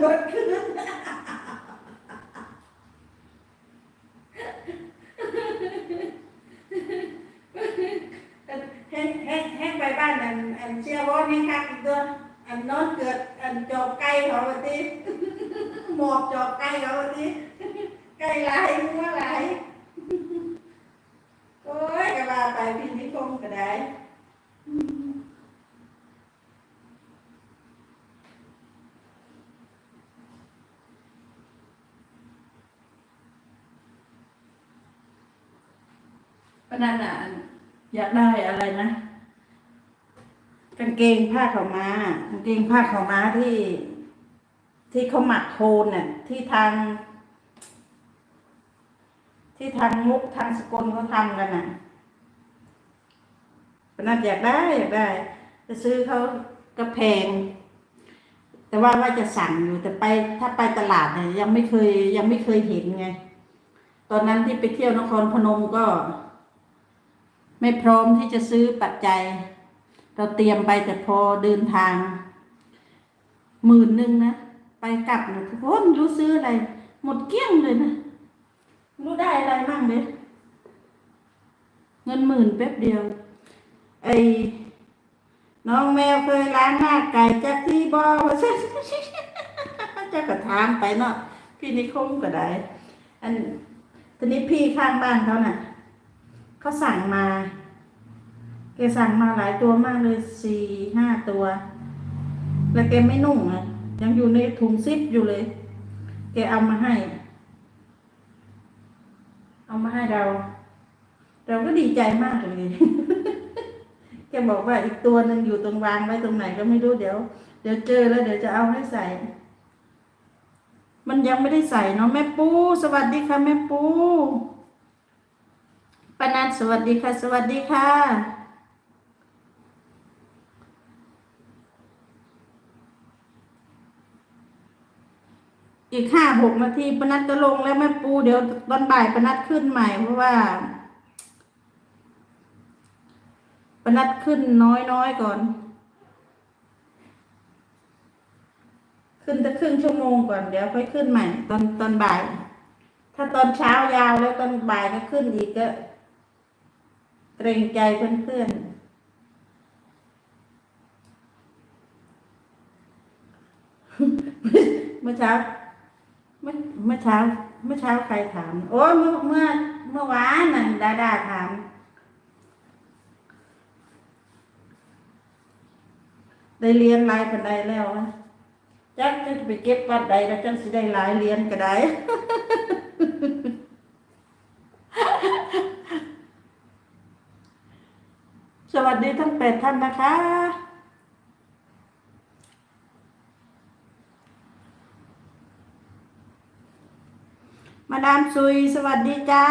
เบิดคืนแห้งแห้งแห้งไปบ้านอันอันเชียร์วอนแห้งคักอีกตัวอันนอนเกิดอันจอบไก่เขาวันที่หมอบจอบไก่เขาวันที่ไก่ลายมัวลายโอ้ยกระบาไปพี่นิคมก็ได้ นันอะ อยากได้อะไรนะกางเกงผ้าขาวม้ากางเกงผ้าขาวม้าที่ ที่เขาหมักโคนน่ะ ที่ทาง ที่ทางมุกทางสกลเขาทำกันน่ะปนันอยากได้อยากได้จะซื้อเขาก็แพง แต่ว่าว่าจะสั่งอยู่แต่ไปถ้าไปตลาดเนี่ยยังไม่เคยยังไม่เคยเห็นไง ตอนนั้นที่ไปเที่ยวนครพนมก็ ไม่พร้อมที่จะซื้อปัจจัย เราเตรียมไปแต่พอเดินทางหมื่นหนึ่งนะ ไปกลับนะทุกคนรู้ซื้ออะไร หมดเกลี้ยงเลยนะ รู้ได้อะไรมั่งเลยเงินหมื่นแป๊บเดียว ไอ้น้องแมวเคยล้างหน้าไก่จากที่บอว่าใช่จะกระถามไปเนาะพี่นิคมก็ได้ อันทีนี้พี่ข้างบ้านเขาน่ะ เขาสั่งมา แกสั่งมาหลายตัวมากเลยสี่ห้าตัว แล้วแกไม่นุ่งอะ ยังอยู่ในถุงซิปอยู่เลย แกเอามาให้ เอามาให้เรา เราก็ดีใจมากเลย แกบอกว่าอีกตัวหนึ่งอยู่ตรงวางไว้ตรงไหนก็ไม่รู้เดี๋ยว เดี๋ยวเจอแล้วเดี๋ยวจะเอาให้ใส่มันยังไม่ได้ใส่เนาะแม่ปู สวัสดีค่ะแม่ปู ปานันสวัสดีค่ะ สวัสดีค่ะ อีกห้าหกนาทีปนัดก็ลงแล้วแม่ปูเดี๋ยวตอนบ่ายปนัดขึ้นใหม่เพราะว่าปนัดขึ้นน้อยน้อยๆก่อน ขึ้นจะครึ่งชั่วโมงก่อนเดี๋ยวค่อยขึ้นใหม่ ตอนตอนบ่าย ถ้าตอนเช้ายาวแล้วตอนบ่ายก็ขึ้นอีกก็ เกรงใจเพื่อนๆ เมื่อเช้าเมื่อเมื่อเช้า เมื่อเช้าใครถาม โอ้เมื่อเมื่อเมื่อวานน่ะดาดาถามได้เรียนลายปันใดแล้วนะจักจะไปเก็บปันใดแล้วจังสิได้หลายเรียนก็ได้ สวัสดีทั้งแปดท่านนะคะ มาดามสุยสวัสดีจ้า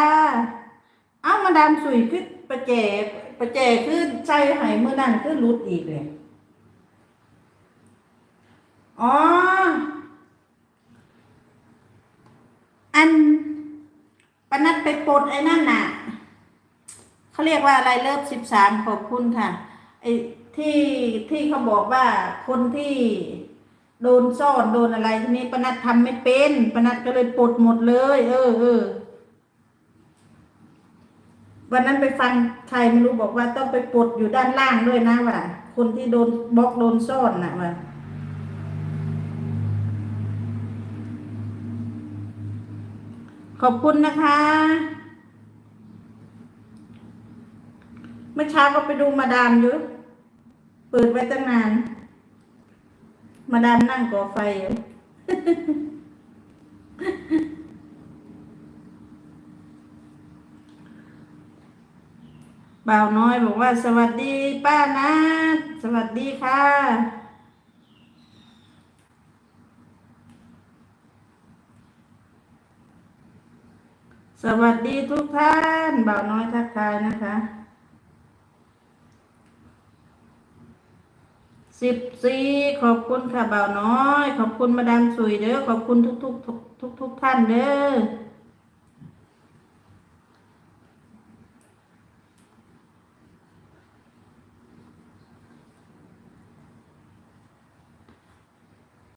เอ้ามาดามสุยคือประแจประแจคือใจหายมือนั่นคือรุดอีกเลย อ๋อ อันปนัดไปปลดไอ้นั่นน่ะ เขาเรียกว่าอะไรเลิฟสิบสามขอบคุณค่ะไอ้ที่ที่เขาบอกว่าคนที่โดนซ่อนโดนอะไรทีนี้ปนัดทำไม่เป็นปนัดก็เลยปลดหมดเลย เออเออวันนั้นไปฟังใครไม่รู้บอกว่าต้องไปปลดอยู่ด้านล่างด้วยนะว่าคนที่โดนบล็อกโดนซ่อนน่ะว่าขอบคุณนะคะ เมื่อเช้าก็ไปดูมาดามอยู่ เปิดไว้ตั้งนาน มาดามนั่งก่อไฟอยู่ บ่าวน้อยบอกว่า สวัสดีป้านัดสวัสดีค่ะ สวัสดีทุกท่าน บ่าวน้อยทักทายนะคะ สิบสี่ขอบคุณค่ะเบาน้อย ขอบคุณมาดามสุยเด้อขอบคุณทุกทุกทุกทุกทุกๆท่านเด้อ